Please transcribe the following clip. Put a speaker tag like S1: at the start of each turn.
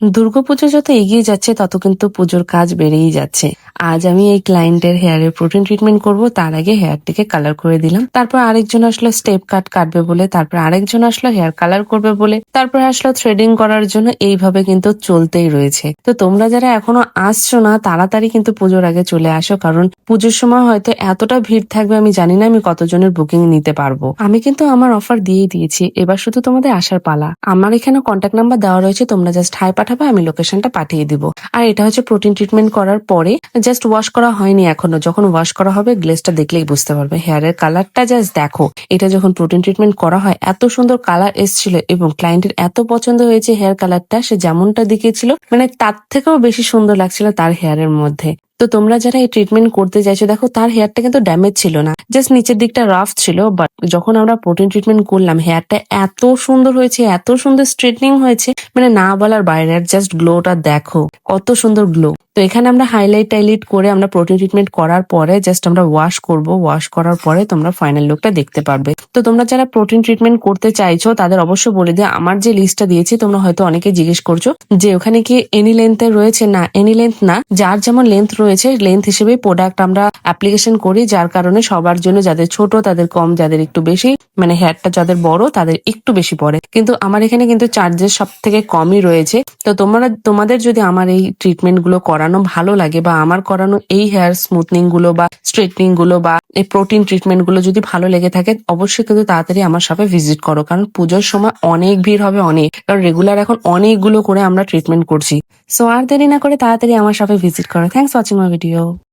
S1: দুর্গাপুজো যত এগিয়ে যাচ্ছে, তত কিন্তু পুজোর কাজ বেড়েই যাচ্ছে। আজ আমি এই ক্লায়েন্টের হেয়ারের প্রোটিন ট্রিটমেন্ট করব, তার আগে হেয়ারটিকে কালার করে দিলাম। তারপর আরেকজন আসলো স্টেপ কাট কাটবে বলে, তারপর আরেকজন আসলো হেয়ার কালার করবে বলে, তারপর আসলো থ্রেডিং করার জন্য, এইভাবে কিন্তু চলতেই রয়েছে। তো তোমরা যারা এখনও আসছো না, তাড়াতাড়ি কিন্তু পুজোর আগে চলে আসো, কারণ পুজোর সময় হয়তো এতটা ভিড় থাকবে, আমি জানি না আমি কতজনের বুকিং নিতে পারব। আমি কিন্তু আমার অফার দিয়েই দিয়েছি, এবার শুধু তোমাদের আসার পালা। আমার এখানে কন্ট্যাক্ট নাম্বার দেওয়া রয়েছে, তোমরা জাস্ট হাই পাঠাবে, আমি লোকেশনটা পাঠিয়ে দিব। আর এটা হচ্ছে প্রোটিন ট্রিটমেন্ট করার পরে জাস্ট ওয়াশ করা হয়নি এখনও। যখন ওয়াশ করা হবে গ্লেসটা দেখলেই বুঝতে পারবে। হেয়ারের কালারটা জাস্ট দেখো। এটা যখন প্রোটিন ট্রিটমেন্ট করা হয়, এত সুন্দর কালার এসেছিল এবং ক্লায়েন্টের এত পছন্দ হয়েছে হেয়ার কালারটা সে যেমনটা দেখিয়েছিল মানে তার থেকেও বেশি সুন্দর লাগছিল তার হেয়ারের মধ্যে। তো তোমরা যারা এই ট্রিটমেন্ট করতে চাইছো, দেখো তার হেয়ারটা কিন্তু ড্যামেজ ছিল না। জাস্ট নিচের দিকটা রাফ ছিল বাট যখন আমরা প্রোটিন ট্রিটমেন্ট করলাম হেয়ারটা এত সুন্দর হয়েছে, এত সুন্দর স্ট্রেটনিং হয়েছে মানে না বলার বাইরে জাস্ট গ্লোটা দেখো, কত সুন্দর গ্লো তো এখানে আমরা হাইলাইট টাইলাইট করে আমরা প্রোটিন ট্রিটমেন্ট করার পরে জাস্ট আমরা ওয়াশ করব। ওয়াশ করার পরে তোমরা ফাইনাল লুকটা দেখতে পারবে। তো তোমরা যারা প্রোটিন ট্রিটমেন্ট করতে চাইছো, তাদের অবশ্যই বলে দিয়ে আমার যে লিস্টটা দিয়েছি, তোমরা হয়তো অনেকে জিজ্ঞেস করছ যে ওখানে কি এনি লেন্থে রয়েছে না? এনি লেন্থ না? যার যেমন লেন্থ রয়েছে লেন্থ হিসেবে প্রোডাক্ট আমরা অ্যাপ্লিকেশন করি, যার কারণে সবার জন্য যাদের ছোট, তাদের কম, যাদের একটু বেশি মানে হেয়ারটা যাদের বড়, তাদের একটু বেশি পড়ে। কিন্তু আমার এখানে কিন্তু চার্জেস সব থেকে কমই রয়েছে। তো তোমরা, তোমাদের যদি আমার এই ট্রিটমেন্টগুলো করানো ভালো লাগে বা আমার করানো এই হেয়ার স্মুথনিংগুলো বা স্ট্রেটনিংগুলো বা এই প্রোটিন ট্রিটমেন্টগুলো যদি ভালো লেগে থাকে, অবশ্যই কিন্তু তাড়াতাড়ি আমার শপে ভিজিট করো। কারণ পুজোর সময় অনেক ভিড় হবে অনেক। কারণ রেগুলার এখন অনেকগুলো করে আমরা ট্রিটমেন্ট করছি। সো আর দেরি না করে তাড়াতাড়ি আমার শপে ভিজিট করো। Thanks watching my video